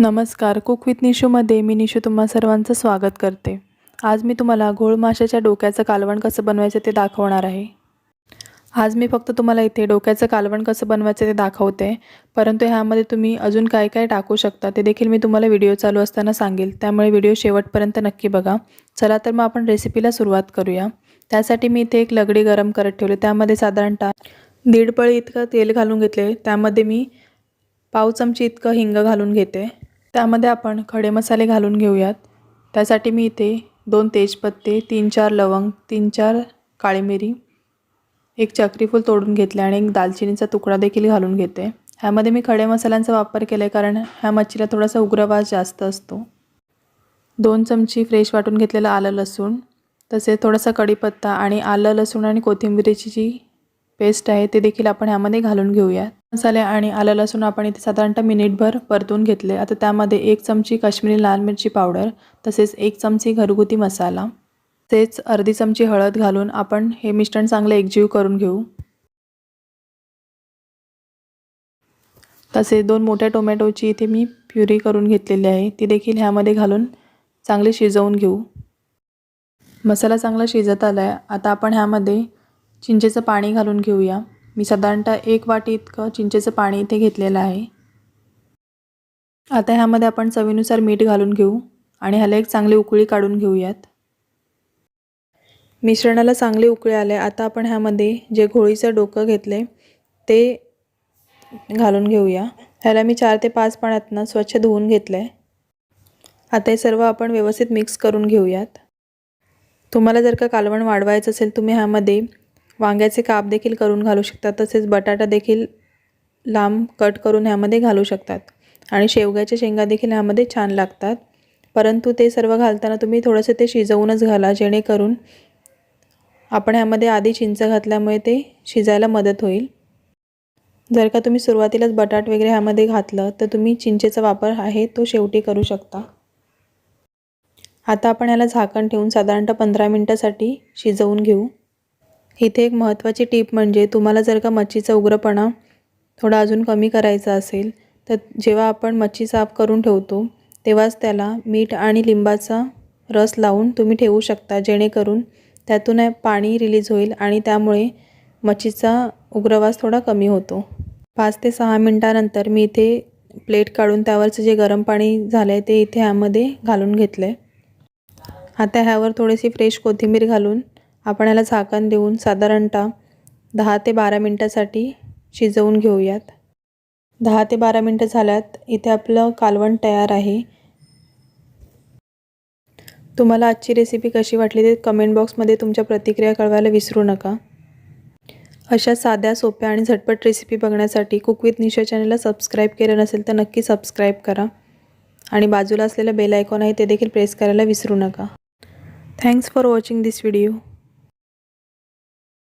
नमस्कार cook with निशूमध्ये मी निशू तुम्हा सर्वांचं स्वागत करते. आज मी तुम्हाला घोळ माशाच्या डोक्याचं कालवण कसं बनवायचं ते दाखवणार आहे. आज मी फक्त तुम्हाला इथे डोक्याचं कालवण कसं बनवायचं ते दाखवते परंतु ह्यामध्ये तुम्ही अजून काय काय टाकू शकता ते देखील मी तुम्हाला व्हिडिओ चालू असताना सांगेल. त्यामुळे व्हिडिओ शेवटपर्यंत नक्की बघा. चला तर मग आपण रेसिपीला सुरुवात करूया. त्यासाठी मी इथे एक लगडी गरम करत ठेवली. त्यामध्ये साधारणतः दीड पळी इतकं तेल घालून घेतले. त्यामध्ये मी पाव चमची इतकं हिंग घालून घेते. त्यामध्ये आपण खडे मसाले घालून घेऊयात. त्यासाठी मी इथे दोन तेजपत्ते तीन चार लवंग तीन चार काळी मिरी एक चक्रीफूल तोडून घेतले आणि एक दालचिनीचा तुकडा देखील घालून घेते. ह्यामध्ये मी खडे मसाल्यांचा वापर केला आहे कारण ह्या मच्छीला थोडासा उग्रवास जास्त असतो. दोन चमची फ्रेश वाटून घेतलेलं आलं लसूण तसेच थोडासा कढीपत्ता आणि आलं लसूण आणि कोथिंबिरीची जी पेस्ट आहे ते देखील आपण ह्यामध्ये घालून घेऊयात. मसाले आणि आलं लसूण आपण इथे साधारणतः मिनिटभर परतून घेतले. आता त्यामध्ये एक चमची काश्मीरी लाल मिरची पावडर तसेच एक चमची घरगुती मसाला तसेच अर्धी चमची हळद घालून आपण हे मिश्रण चांगलं एकजीव करून घेऊ. तसेच दोन मोठ्या टोमॅटोची इथे मी प्युरी करून घेतलेली आहे. ती देखील ह्यामध्ये घालून चांगली शिजवून घेऊ. मसाला चांगला शिजत आला आहे आता आपण ह्यामध्ये चिंचेचं पाणी घालून घेऊया. मी साधारणतः एक वाटी इतकं चिंचेचं पाणी इथे घेतलेलं आहे. आता ह्यामध्ये आपण चवीनुसार मीठ घालून घेऊ आणि ह्याला एक चांगली उकळी काढून घेऊयात. मिश्रणाला चांगले उकळी आले आता आपण ह्यामध्ये जे घोळीचं डोकं घेतले ते घालून घेऊया. ह्याला मी चार ते पाच पाण्यातनं स्वच्छ धुवून घेतलं आहे आता हे सर्व आपण व्यवस्थित मिक्स करून घेऊयात. तुम्हाला जर का कालवण वाढवायचं असेल तुम्ही ह्यामध्ये वांग्याचे काप देखील करून घालू शकतात तसेच बटाटा देखील लांब कट करून ह्यामध्ये घालू शकतात. आणि शेवग्याच्या शेंगा देखील ह्यामध्ये छान लागतात. परंतु ते सर्व घालताना तुम्ही थोडंसं ते शिजवूनच घाला जेणेकरून आपण ह्यामध्ये आधी चिंच घातल्यामुळे ते शिजायला मदत होईल. जर का तुम्ही सुरुवातीलाच बटाट वगैरे ह्यामध्ये घातलं तर तुम्ही चिंचेचा वापर आहे तो शेवटी करू शकता. आता आपण ह्याला झाकण ठेवून साधारणतः पंधरा मिनटासाठी शिजवून घेऊ. इथे एक महत्त्वाची टीप म्हणजे तुम्हाला जर का मच्छीचा उग्रपणा थोडा अजून कमी करायचा असेल तर जेव्हा आपण मच्छी साफ करून ठेवतो तेव्हाच त्याला मीठ आणि लिंबाचा रस लावून तुम्ही ठेवू शकता जेणेकरून त्यातून पाणी रिलीज होईल आणि त्यामुळे मच्छीचा उग्रवास थोडा कमी होतो. पाच ते सहा मिनटानंतर मी इथे प्लेट काढून त्यावरचं जे गरम पाणी झालं आहे ते इथे ह्यामध्ये घालून घेतलं आहे आता ह्यावर थोडीशी फ्रेश कोथिंबीर घालून आपण याला झाकण देऊन साधारणतः दहा ते बारा मिनटासाठी शिजवून घेऊयात. दहा ते बारा मिनटं झाल्यात. इथे आपलं कालवण तयार आहे. तुम्हाला आजची रेसिपी कशी वाटली ते कमेंट बॉक्समध्ये तुमच्या प्रतिक्रिया कळवायला विसरू नका. अशा साध्या सोप्या आणि झटपट रेसिपी बघण्यासाठी कुक विथ निशा चॅनलला सबस्क्राईब केलं नसेल तर नक्की सबस्क्राईब करा. आणि बाजूला असलेलं बेल आयकॉन आहे ते देखील प्रेस करायला विसरू नका. Thanks for watching this video